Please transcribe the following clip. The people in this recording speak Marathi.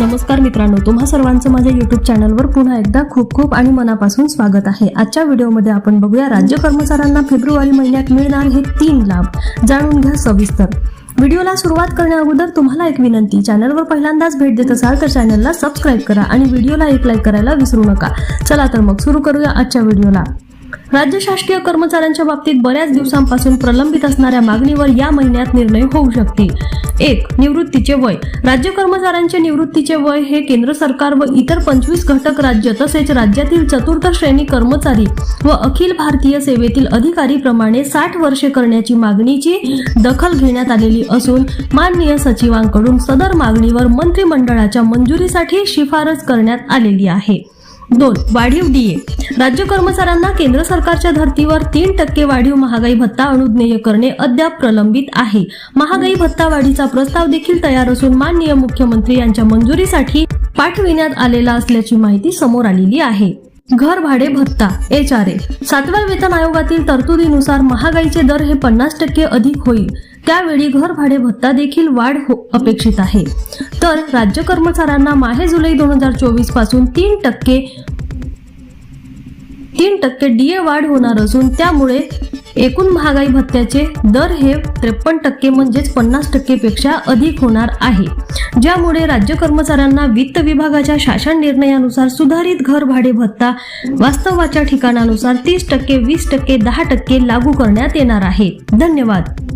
नमस्कार मित्रांनो तुम्हा सर्वांचं माझ्या युट्यूब चॅनलवर पुन्हा एकदा खूप खूप आणि मनापासून स्वागत आहे. आजच्या व्हिडिओमध्ये आपण बघूया राज्य कर्मचाऱ्यांना फेब्रुवारी महिन्यात मिळणार हे तीन लाभ. जाणून घ्या सविस्तर. व्हिडिओला सुरुवात करण्या अगोदर तुम्हाला एक विनंती चॅनलवर पहिल्यांदाच भेट देत असाल तर चॅनलला सबस्क्राईब करा आणि व्हिडिओला एक लाईक करायला विसरू नका. चला तर मग सुरू करूया आजच्या व्हिडिओला. राज्य शासकीय कर्मचाऱ्यांच्या बाबतीत बऱ्याच दिवसांपासून प्रलंबित असणाऱ्या मागणीवर या महिन्यात निर्णय होऊ शकतील. एक निवृत्तीचे वय. राज्य कर्मचाऱ्यांचे निवृत्तीचे वय हे केंद्र सरकार व इतर पंचवीस घटक राज्य तसेच राज्यातील चतुर्थ श्रेणी कर्मचारी व अखिल भारतीय सेवेतील अधिकारी प्रमाणे साठ वर्षे करण्याची मागणीची दखल घेण्यात आलेली असून माननीय सचिवांकडून सदर मागणीवर मंत्रिमंडळाच्या मंजुरीसाठी शिफारस करण्यात आलेली आहे. दोन वाढीव डीए राज्य कर्मचाऱ्यांना केंद्र सरकारच्या धर्तीवर तीन टक्के वाढीव महागाई भत्ता अनुज्ञेय करणे अद्याप प्रलंबित आहे. महागाई भत्ता वाढीचा प्रस्ताव देखील तयार असून माननीय मुख्यमंत्री यांच्या मंजुरीसाठी पाठविण्यात आलेला असल्याची माहिती समोर आलेली आहे. घर भाडे भत्ता एच आर ए. सातव्या वेतन आयोगातील तरतुदीनुसार महागाईचे दर हे पन्नास टक्के अधिक होईल. त्यावेळी घर भाडे भत्ता देखील वाढ हो अपेक्षित आहे. तर राज्य कर्मचाऱ्यांना माहे जुलै दोन हजार चोवीसपासून तीन टक्के तीन टक्के डीए वाढ होणार असून त्यामुळे एकूण महागाई भत्त्याचे दर हे त्रेपन्न टक्के म्हणजेच पन्नास टक्केपेक्षा अधिक होणार आहे. ज्यामुळे राज्य कर्मचाऱ्यांना वित्त विभागाच्या शासन निर्णयानुसार सुधारित घर भाडे भत्ता वास्तवाच्या ठिकाणानुसार तीस टक्के वीस टक्के दहा टक्के लागू करण्यात येणार आहे. धन्यवाद.